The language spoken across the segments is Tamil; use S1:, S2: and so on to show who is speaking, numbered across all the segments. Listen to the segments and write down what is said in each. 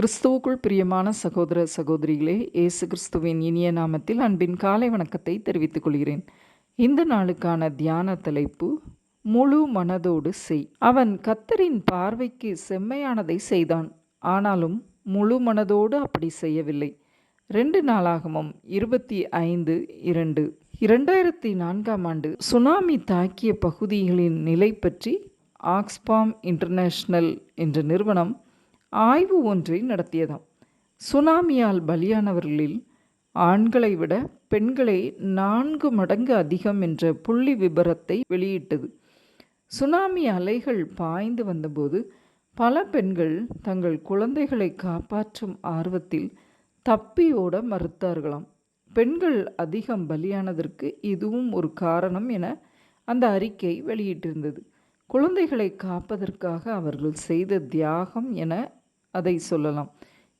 S1: கிறிஸ்துவுக்குள் பிரியமான சகோதர சகோதரிகளே இயேசு கிறிஸ்துவின் இனிய நாமத்தில் அன்பின் காலை வணக்கத்தை தெரிவித்துக் கொள்கிறேன். இந்த நாளுக்கான தியான தலைப்பு முழு மனதோடு செய். அவன் கத்தரின் பார்வைக்கு செம்மையானதை செய்தான். ஆனாலும் முழு மனதோடு அப்படி செய்யவில்லை. ரெண்டு நாளாகமும் இருபத்தி ஐந்து இரண்டு. இரண்டாயிரத்தி நான்காம் ஆண்டு சுனாமி தாக்கிய பகுதிகளின் நிலை பற்றி ஆக்ஸ்பாம் இன்டர்நேஷனல் என்ற நிறுவனம் ஆய்வு ஒன்றை நடத்தியதாம். சுனாமியால் பலியானவர்களில் ஆண்களை விட பெண்களே நான்கு மடங்கு அதிகம் என்ற புள்ளி விபரத்தை வெளியிட்டது. சுனாமி அலைகள் பாய்ந்து வந்தபோது பல பெண்கள் தங்கள் குழந்தைகளை காப்பாற்றும் ஆர்வத்தில் தப்பி ஓட மறுத்தார்களாம். பெண்கள் அதிகம் பலியானதற்கு இதுவும் ஒரு காரணம் என அந்த அறிக்கை வெளியிட்டிருந்தது. குழந்தைகளை காப்பதற்காக அவர்கள் செய்த தியாகம் என அதை சொல்லலாம்.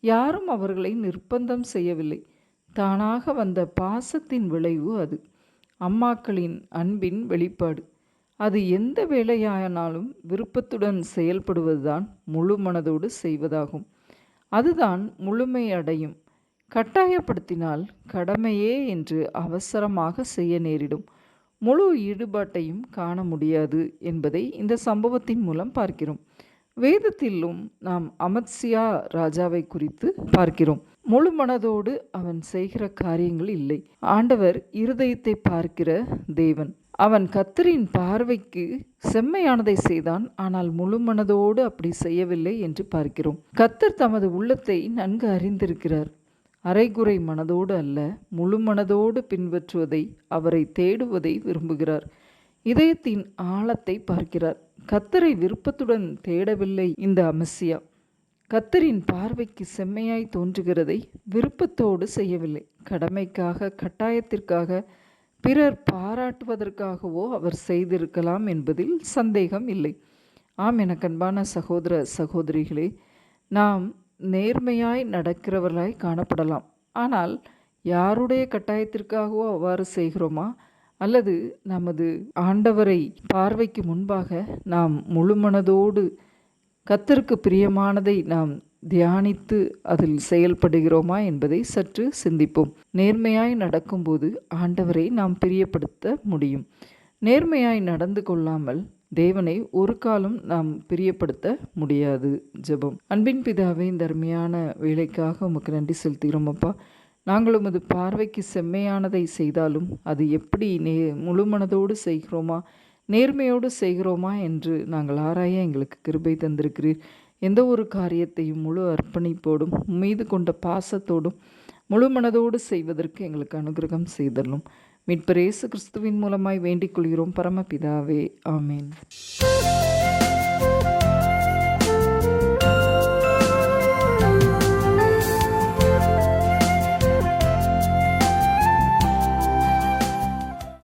S1: யாரும் அவர்களை நிர்பந்தம் செய்யவில்லை. தானாக வந்த பாசத்தின் விளைவு அது. அம்மாக்களின் அன்பின் வெளிப்பாடு. அது எந்த வேலையானாலும் விருப்பத்துடன் செயல்படுவதுதான் முழு மனதோடு செய்வதாகும். அதுதான் முழுமை அடையும். கட்டாயப்படுத்தினால் கடமையே என்று அவசரமாக செய்ய நேரிடும். முழு ஈடுபாட்டையும் காண முடியாது என்பதை இந்த சம்பவத்தின் மூலம் பார்க்கிறோம். வேதத்திலும் நாம் அமத்சியா ராஜாவை குறித்து பார்க்கிறோம். முழு மனதோடு அவன் செய்கிற காரியங்கள் இல்லை. ஆண்டவர் இருதயத்தை பார்க்கிற தேவன். அவன் கத்தரின் பார்வைக்கு செம்மையானதை செய்தான் ஆனால் முழு மனதோடு அப்படி செய்யவில்லை என்று பார்க்கிறோம். கத்தர் தமது உள்ளத்தை நன்கு அறிந்திருக்கிறார். அரைகுறை மனதோடு அல்ல முழு மனதோடு பின்பற்றுவதை அவரை தேடுவதை விரும்புகிறார். இதயத்தின் ஆழத்தை பார்க்கிறார். கத்தரை விருப்பத்துடன் தேடவில்லை இந்த அமசியா. கத்தரின் பார்வைக்கு செம்மையாய் தோன்றுகிறதை விருப்பத்தோடு செய்யவில்லை. கடமைக்காக கட்டாயத்திற்காக பிறர் பாராட்டுவதற்காகவோ அவர் செய்திருக்கலாம் என்பதில் சந்தேகம் இல்லை. ஆம் எனக்கு அன்பான சகோதர சகோதரிகளே நாம் நேர்மையாய் நடக்கிறவர்களாய் காணப்படலாம். ஆனால் யாருடைய கட்டாயத்திற்காகவோ அவ்வாறு செய்கிறோமா? அல்லது நமது ஆண்டவரை பார்வைக்கு முன்பாக நாம் முழுமனதோடு கத்தருக்கு பிரியமானதை நாம் தியானித்து அதில் செயல்படுகிறோமா என்பதை சற்று சிந்திப்போம். நேர்மையாய் நடக்கும்போது ஆண்டவரை நாம் பிரியப்படுத்த முடியும். நேர்மையாய் நடந்து கொள்ளாமல் தேவனை ஒரு காலம் நாம் பிரியப்படுத்த முடியாது. ஜெபம். அன்பின் பிதாவே இந்த அருமையான வேலைக்காக உமக்கு நன்றி செலுத்துகிறோம் அப்பா. நாங்கள் உமது பார்வைக்கு செம்மையானதை செய்தாலும் அது எப்படி நே முழுமனதோடு செய்கிறோமா நேர்மையோடு செய்கிறோமா என்று நாங்கள் ஆராய எங்களுக்கு கிருபை தந்திருக்கிறீர். எந்த ஒரு காரியத்தையும் முழு அர்ப்பணிப்போடும் மீது கொண்ட பாசத்தோடும் முழு மனதோடு செய்வதற்கு எங்களுக்கு அனுகிரகம் செய்தரலும். மீட்பரேசு கிறிஸ்துவின் மூலமாய் வேண்டிக் கொள்கிறோம். பரமபிதாவே ஆமேன்.